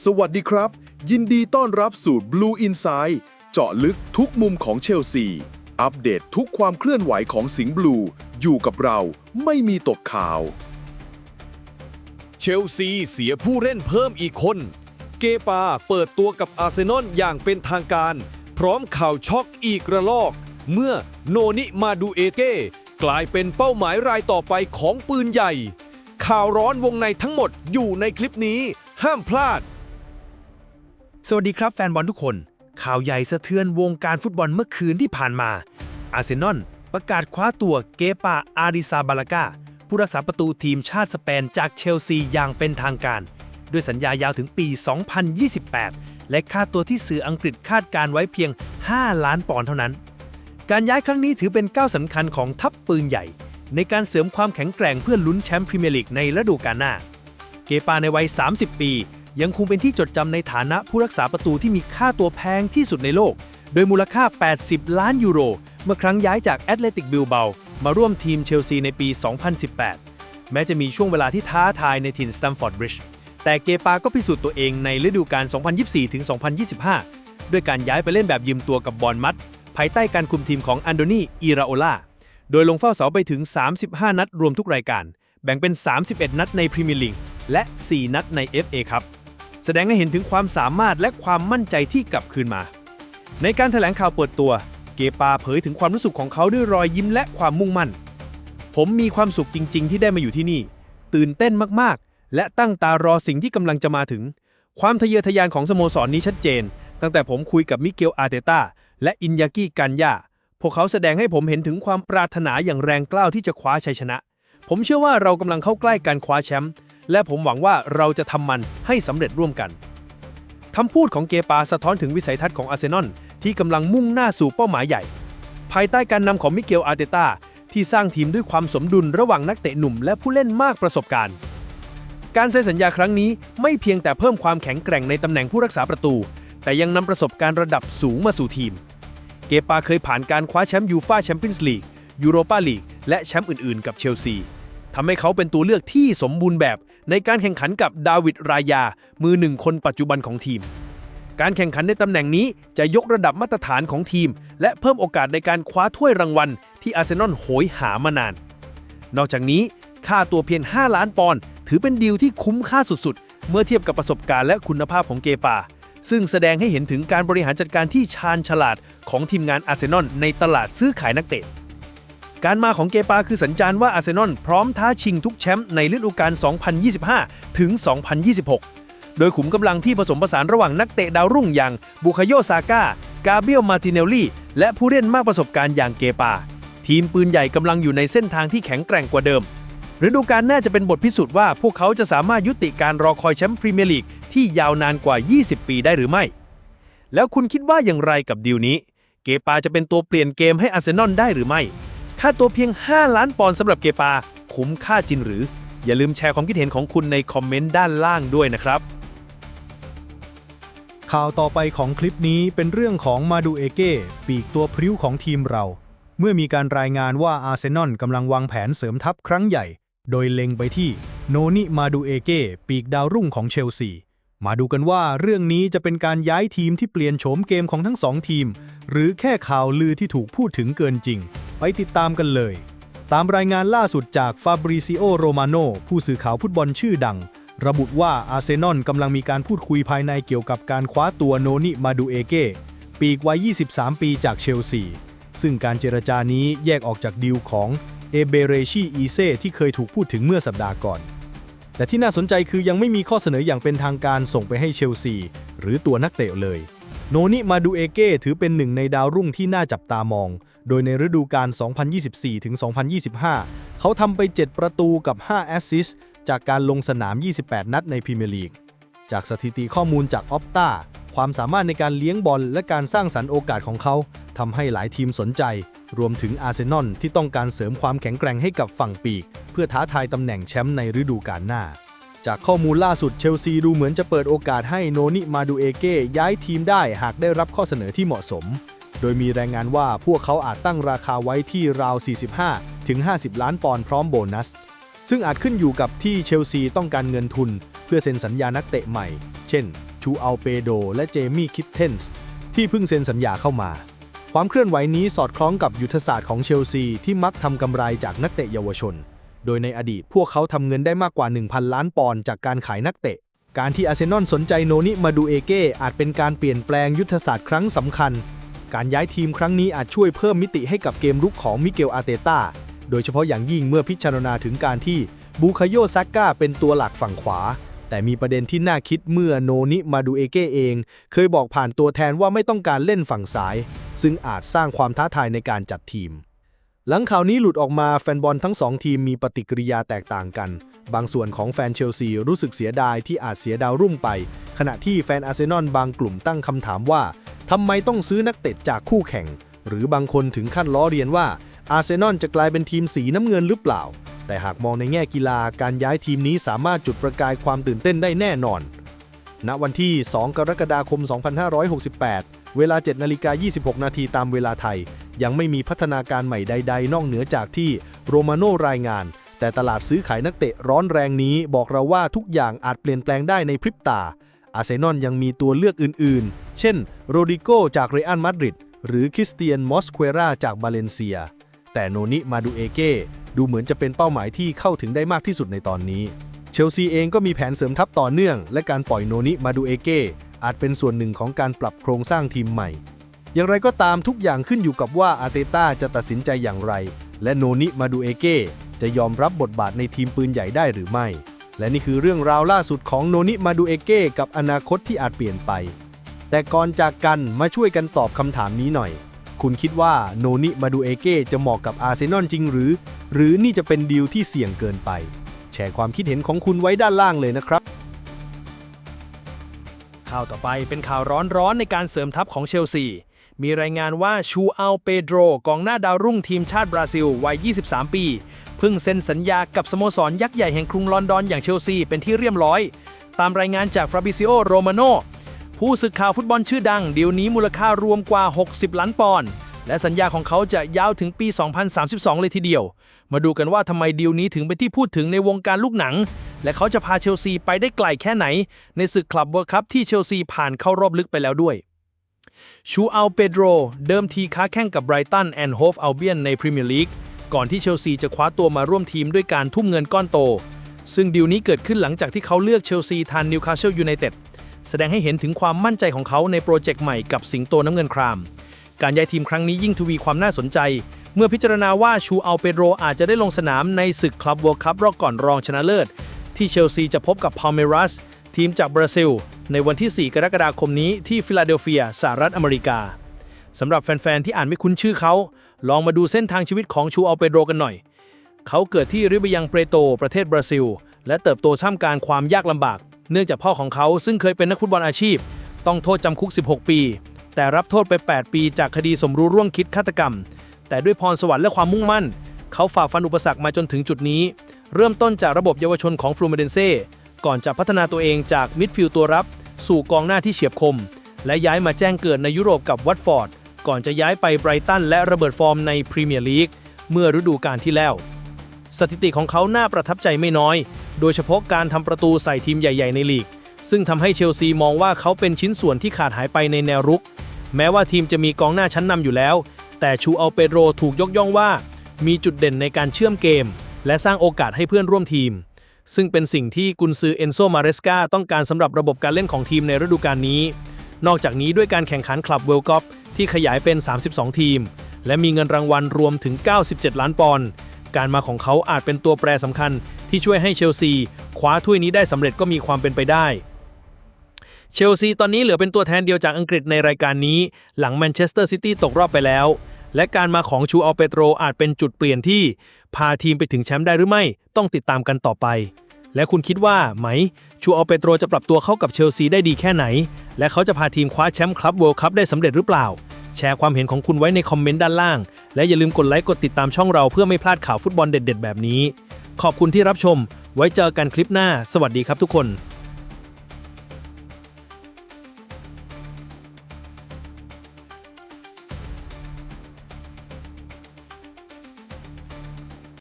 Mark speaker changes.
Speaker 1: สวัสดีครับ ยินดีต้อนรับสู่ Blue Inside เจาะลึกทุกมุมของเชลซี อัปเดตทุกความเคลื่อนไหวของสิงห์บลู อยู่กับเราไม่มีตกข่าว
Speaker 2: เชลซีเสียผู้เล่นเพิ่มอีกคน เกปาเปิดตัวกับอาร์เซนอลอย่างเป็นทางการ พร้อมข่าวช็อกอีกระลอก เมื่อโนนิมาดูเอเก้กลายเป็นเป้าหมายรายต่อไปของปืนใหญ่ ข่าวร้อนวงในทั้งหมดอยู่ในคลิปนี้ ห้ามพลาด
Speaker 3: สวัสดีครับแฟนบอลทุกคน ข่าวใหญ่สะเทือนวงการฟุตบอลเมื่อคืนที่ผ่านมา อาร์เซนอลประกาศคว้าตัวเกปาอาริซาบาลากาผู้รักษาประตูทีมชาติสเปนจากเชลซีอย่างเป็นทางการ ด้วยสัญญายาวถึงปี 2028 และค่าตัวที่สื่ออังกฤษคาดการไว้เพียง 5 ล้านปอนด์เท่านั้น การย้ายครั้งนี้ถือเป็นก้าวสำคัญของทัพปืนใหญ่ ในการเสริมความแข็งแกร่งเพื่อลุ้นแชมป์พรีเมียร์ลีกในฤดูกาลหน้า เกปาในวัย 30 ปี ยังคงเป็นที่จดจำในฐานะผู้รักษาประตูที่มีค่าตัวแพงที่สุดในโลก โดยมูลค่า 80 ล้านยูโร เมื่อครั้งย้ายจากแอตเลติกบิลเบามาร่วมทีมเชลซีในปี 2018 แม้จะมีช่วงเวลาที่ท้าทายในถิ่นสตัมฟอร์ดบริดจ์แต่เกปาก็พิสูจน์ตัวเองในฤดูกาล 2024-2025 ด้วยการย้ายไปเล่นแบบยืมตัวกับบอลมัด ภายใต้การคุมทีมของอันโดนีอีราโอลาโดยลงเฝ้าเสาไปถึง 35 นัดรวมทุกรายการ แบ่งเป็น 31 นัดในพรีเมียร์ลีกและ 4 นัดใน FA ครับ แสดงให้เห็นถึงความสามารถและความมั่นใจที่กลับคืนมา ในการแถลงข่าวเปิดตัว เกปาเผยถึงความรู้สึกของเขาด้วยรอยยิ้มและความมุ่งมั่น ผมมีความสุขจริง ๆ ที่ได้มาอยู่ที่นี่ ตื่นเต้นมากๆ และตั้งตารอสิ่งที่กำลังจะมาถึง ความทะเยอทะยานของสโมสรนี้ชัดเจน ตั้งแต่ผมคุยกับมิเกลอาเตต้าและอินยากิกันยาพวกเขาแสดงให้ผมเห็นถึงความปรารถนาอย่างแรงกล้าที่จะคว้าชัยชนะ ผมเชื่อว่าเรากำลังเข้าใกล้การคว้าแชมป์ และผมหวังว่าเราจะทำมันให้สำเร็จร่วมกันคำพูดของเกปาสะท้อนถึงวิสัยทัศน์ของอาร์เซนอลที่กำลังมุ่งหน้าสู่เป้าหมายใหญ่ ภายใต้การนำของมิเกลอาร์เตต้าที่สร้างทีมด้วยความสมดุลระหว่างนักเตะหนุ่มและผู้เล่นมากประสบการณ์ การเซ็นสัญญาครั้งนี้ไม่เพียงแต่เพิ่มความแข็งแกร่งในตำแหน่งผู้รักษาประตู แต่ยังนำประสบการณ์ระดับสูงมาสู่ทีม เกปาเคยผ่านการคว้าแชมป์ยูฟาแชมเปี้ยนส์ลีกยูโรปาลีกและแชมป์อื่นๆ กับเชลซีทำให้เขาเป็นตัวเลือกที่สมบูรณ์แบบ ในการแข่งขันกับดาวิดรายา มือหนึ่งคนปัจจุบันของทีม การแข่งขันในตำแหน่งนี้จะยกระดับมาตรฐานของทีม และเพิ่มโอกาสในการคว้าถ้วยรางวัล ที่อาร์เซนอลโหยหามานาน นอกจากนี้ค่าตัวเพียง 5 ล้านปอนด์ถือเป็นดีลที่คุ้มค่าสุดๆ เมื่อเทียบกับประสบการณ์และคุณภาพของเกปา ซึ่งแสดงให้เห็นถึงการบริหารจัดการที่ชาญฉลาดของทีมงานอาร์เซนอลในตลาดซื้อขายนักเตะ การมาของเกปาคือสัญญาณว่าอาร์เซนอลพร้อมท้าชิงทุกแชมป์ในฤดูกาล 2025 ถึง 2026 โดยขุมกำลังที่ผสมผสานระหว่างนักเตะดาวรุ่งอย่างบุคโยซาก้ากาเบียลมาติเนลลี่ และผู้เล่นมากประสบการณ์อย่างเกปา ทีมปืนใหญ่กำลังอยู่ในเส้นทางที่แข็งแกร่งกว่าเดิมฤดูกาลน้าจะเป็นบทพิสูจน์ว่าพวกเขาจะสามารถยุติการรอคอยแชมป์พรีเมียร์ลีกที่ยาวนานกว่า 20 ปีได้หรือไม่ แล้วคุณคิดว่าอย่างไรกับดีลนี้ เกปาจะเป็นตัวเปลี่ยนเกมให้อาร์เซนอลได้หรือไม่ ค่าตัวเพียง 5 ล้านปอนด์สำหรับเกปา คุ้มค่าจริงหรือ อย่าลืมแชร์ความคิดเห็นของคุณในคอมเมนต์ด้านล่างด้วยนะครับ
Speaker 4: ข่าวต่อไปของคลิปนี้เป็นเรื่องของมาดูเอเก้ปีกตัวพริ้วของทีมเรา เมื่อมีการรายงานว่าอาร์เซนอลกำลังวางแผนเสริมทัพครั้งใหญ่ โดยเล็งไปที่โนนิมาดูเอเก้ปีกดาวรุ่งของเชลซีมาดูกันว่าเรื่องนี้จะเป็นการย้ายทีมที่เปลี่ยนโฉมเกมของทั้งสองทีม หรือแค่ข่าวลือที่ถูกพูดถึงเกินจริง ไปติดตามกันเลย ตามรายงานล่าสุดจากฟาบริซิโอโรมาโนผู้สื่อข่าวฟุตบอลชื่อดัง ระบุว่าอาร์เซนอลกำลังมีการพูดคุยภายในเกี่ยวกับการคว้าตัวโนนิมาดูเอเก้ปีกวัย 23 ปีจากเชลซี ซึ่งการเจรจานี้แยกออกจากดีลของเอเบเรชีอีเซที่เคยถูกพูดถึงเมื่อสัปดาห์ก่อน แต่ที่น่าสนใจคือยังไม่มีข้อเสนออย่างเป็นทางการส่งไปให้เชลซี หรือตัวนักเตะเลย โนนิมาดูเอเก้ถือเป็นหนึ่งในดาวรุ่งที่น่าจับตามอง โดยในฤดูกาล 2024-2025 เขาทำไป 7 ประตูกับ 5 แอสซิสจากการลงสนาม 28 นัดในพรีเมียร์ลีก จากสถิติข้อมูลจากออปตาความสามารถในการเลี้ยงบอลและการสร้างสรรค์โอกาสของเขาทำให้หลายทีมสนใจ รวมถึงอาร์เซนอลที่ต้องการเสริมความแข็งแกร่งให้กับฝั่งปีก เพื่อท้าทายตำแหน่งแชมป์ในฤดูกาลหน้า จากข้อมูลล่าสุดเชลซีดูเหมือนจะเปิดโอกาสให้โนนิมาดูเอเก้ย้ายทีมได้หากได้รับข้อเสนอที่เหมาะสม โดยมีรายงานว่าพวกเขาอาจตั้งราคาไว้ที่ราว 45 ถึง 50 ล้านปอนด์พร้อมโบนัส ซึ่งอาจขึ้นอยู่กับที่เชลซีต้องการเงินทุน เพื่อเซ็นสัญญานักเตะใหม่ เช่น ชูอัลเปโด และเจมี่คิทเทนส์ที่เพิ่งเซ็นสัญญาเข้ามา ความเคลื่อนไหวนี้สอดคล้องกับยุทธศาสตร์ของเชลซีที่มักทำกำไรจากนักเตะเยาวชน โดยในอดีตพวกเขาทำเงินได้มากกว่า 1,000 ล้านปอนด์จากการขายนักเตะ การที่อาร์เซนอลสนใจโนนิมาดูเอเก้อาจเป็นการเปลี่ยนแปลงยุทธศาสตร์ครั้งสำคัญ การย้ายทีมครั้งนี้อาจช่วยเพิ่มมิติให้กับเกมรุกของมิเกลอารเตตาโดยเฉพาะอย่างยิ่งเมื่อพิจารณาถึงการที่บูคาโยซักกาเป็นตัวหลักฝั่งขวา แต่มีประเด็นที่น่าคิดเมื่อโนนิมาดูเอเก้เอง เคยบอกผ่านตัวแทนว่าไม่ต้องการเล่นฝั่งซ้าย ซึ่งอาจสร้างความท้าทายในการจัดทีม หลังข่าวนี้หลุดออกมาแฟนบอลทั้งสองทีมมีปฏิกิริยาแตกต่างกัน บางส่วนของแฟนเชลซีรู้สึกเสียดายที่อาจเสียดาวรุ่งไป ขณะที่แฟนอาร์เซนอลบางกลุ่มตั้งคำถามว่าทำไมต้องซื้อนักเตะจากคู่แข่ง หรือบางคนถึงขั้นล้อเรียนว่าอาร์เซนอลจะกลายเป็นทีมสีน้ำเงินหรือเปล่า แต่หากมองในแง่กีฬาการย้ายทีมนี้สามารถจุดประกายความตื่นเต้นได้แน่นอน ณวันที่ 2 กรกฎาคม 2568 เวลา 7นาฬิกา26 นาทีตามเวลาไทย ยังไม่มีพัฒนาการใหม่ใด ๆ นอกเหนือจากที่โรมาโนรายงาน แต่ตลาดซื้อขายนักเตะร้อนแรงนี้บอกเราว่าทุกอย่างอาจเปลี่ยนแปลงได้ในพริบตา อาร์เซนอลยังมีตัวเลือกอื่น ๆ เช่น โรดิโกจากเรอัลมาดริดหรือคริสเตียนมอสเคราจากบาเลนเซีย แต่โนนิมาดูเอเก้ดูเหมือนจะเป็นเป้าหมายที่เข้าถึงได้มากที่สุดในตอนนี้ เชลซีเองก็มีแผนเสริมทัพต่อเนื่อง และการปล่อยโนนิมาดูเอเก้อาจเป็นส่วนหนึ่งของการปรับโครงสร้างทีมใหม่ อย่างไรก็ตามทุกอย่างขึ้นอยู่กับว่าอาเตต้าจะตัดสินใจอย่างไร และโนนิมาดูเอเก้จะยอมรับบทบาทในทีมปืนใหญ่ได้หรือไม่ และนี่คือเรื่องราวล่าสุดของโนนิมาดูเอเก้กับอนาคตที่อาจเปลี่ยนไป แต่ก่อนจากกันมาช่วยกันตอบคำถามนี้หน่อย คุณคิดว่าโนนิมาดูเอเก้จะเหมาะกับอาร์เซนอลจริงหรือ หรือนี่จะเป็นดีลที่เสี่ยงเกินไป แชร์ความคิดเห็นของคุณไว้ด้านล่างเลยนะครับ
Speaker 3: ข่าวต่อไปเป็นข่าวร้อนๆในการเสริมทัพของเชลซี มีรายงานว่าชูอัลเปโดรกองหน้าดาวรุ่งทีมชาติบราซิลวัย 23 ปี เพิ่งเซ็นสัญญากับสโมสรยักษ์ใหญ่แห่งกรุงลอนดอนอย่างเชลซีเป็นที่เรียบร้อย ตามรายงานจากฟราบิซิโอโรมาโนผู้สื่อข่าวฟุตบอลชื่อดังดีลนี้มูลค่ารวมกว่า 60 ล้านปอนด์และสัญญาของเขาจะยาวถึงปี 2032 เลยทีเดียว มาดูกันว่าทำไมดีลนี้ถึงเป็นที่พูดถึงในวงการลูกหนัง และเขาจะพาเชลซีไปได้ไกลแค่ไหน ในศึกคลับเวิร์คัพที่เชลซีผ่านเข้ารอบลึกไปแล้วด้วย ชูอัลเปโดรเดิมทีค้าแข่งกับไบรตันแอนด์โฮฟอัลเบียนในพรีเมียร์ลีกก่อนที่เชลซีจะคว้าตัวมาร่วมทีมด้วยการทุ่มเงินก้อนโต ซึ่งดีลนี้เกิดขึ้นหลังจากที่เขาเลือกเชลซีทานนิวคาสเซิลยูไนเต็ดแสดงให้เห็นถึงความมั่นใจของเขาในโปรเจกต์ใหม่กับสิงโตน้ำเงินคราม การย้ายทีมครั้งนี้ยิ่งทวีความน่าสนใจ เมื่อพิจารณาว่าชูอัลเปโดรอาจจะได้ลงสนามในศึกคลับเวิลด์คัพรอบก่อนรองชนะเลิศ ที่เชลซีจะพบกับพาเมรัสทีมจากบราซิล ในวันที่ 4 กรกฎาคมนี้ที่ฟิลาเดลเฟียสหรัฐอเมริกาสำหรับแฟน ๆ ที่อ่านไม่คุ้นชื่อเขา ลองมาดูเส้นทางชีวิตของชูอัลเปโดรกันหน่อย เขาเกิดที่ริบยังเปรโต ประเทศบราซิล และเติบโตท่ามกลางความยากลำบาก เนื่องจากพ่อของเขาซึ่งเคยเป็นนักฟุตบอลอาชีพ ต้องโทษจำคุก 16 ปี แต่รับโทษไป 8 ปีจากคดีสมรู้ร่วมคิดฆาตกรรม แต่ด้วยพรสวรรค์และความมุ่งมั่น เขาฝ่าฟันอุปสรรคมาจนถึงจุดนี้ เริ่มต้นจากระบบเยาวชนของฟลูเมเดนเซ่ ก่อนจะพัฒนาตัวเองจากมิดฟิลด์ตัวรับ สู่กองหน้าที่เฉียบคม และย้ายมาแจ้งเกิดในยุโรปกับวัตฟอร์ด ก่อนจะย้ายไปไบรตันและระเบิดฟอร์มในพรีเมียร์ลีกเมื่อฤดูกาลที่แล้ว สถิติของเขาน่าประทับใจไม่น้อย โดยเฉพาะการทำประตูใส่ทีมใหญ่ ๆ ในลีก ซึ่งทำให้เชลซีมองว่าเขาเป็นชิ้นส่วนที่ขาดหายไปในแนวรุก แม้ว่าทีมจะมีกองหน้าชั้นนำอยู่แล้ว แต่ชูอัลเปโดรถูกยกย่องว่า มีจุดเด่นในการเชื่อมเกม และสร้างโอกาสให้เพื่อนร่วมทีม ซึ่งเป็นสิ่งที่กุนซือเอนโซมาเรสกาต้องการสำหรับระบบการเล่นของทีมในฤดูกาลนี้ นอกจากนี้ด้วยการแข่งขันคลับเวลกอปที่ขยายเป็น 32 ทีม และมีเงินรางวัลรวมถึง 97 ล้านปอนด์การมาของเขาอาจเป็นตัวแปรสำคัญที่ช่วยให้เชลซีคว้าถ้วยนี้ได้สำเร็จก็มีความเป็นไปได้เชลซีตอนนี้เหลือเป็นตัวแทนเดียวจากอังกฤษในรายการนี้ หลังแมนเชสเตอร์ซิตี้ตกรอบไปแล้ว และการมาของชูอัลเปโตรอาจเป็นจุดเปลี่ยนที่ พาทีมไปถึงแชมป์ได้หรือไม่ต้องติดตามกันต่อไป และคุณคิดว่าไหม ชูอัลเปโตรจะปรับตัวเข้ากับเชลซีได้ดีแค่ไหน และเขาจะพาทีมคว้าแชมป์คลับเวิลด์คัพได้สำเร็จหรือเปล่า แชร์ความเห็นของคุณไว้ในคอมเมนต์ด้านล่าง และอย่าลืมกดไลค์กดติดตามช่องเราเพื่อไม่พลาดข่าวฟุตบอลเด็ด ๆ แบบนี้ ขอบคุณที่รับชม ไว้เจอกันคลิปหน้า สวัสดีครับทุกคน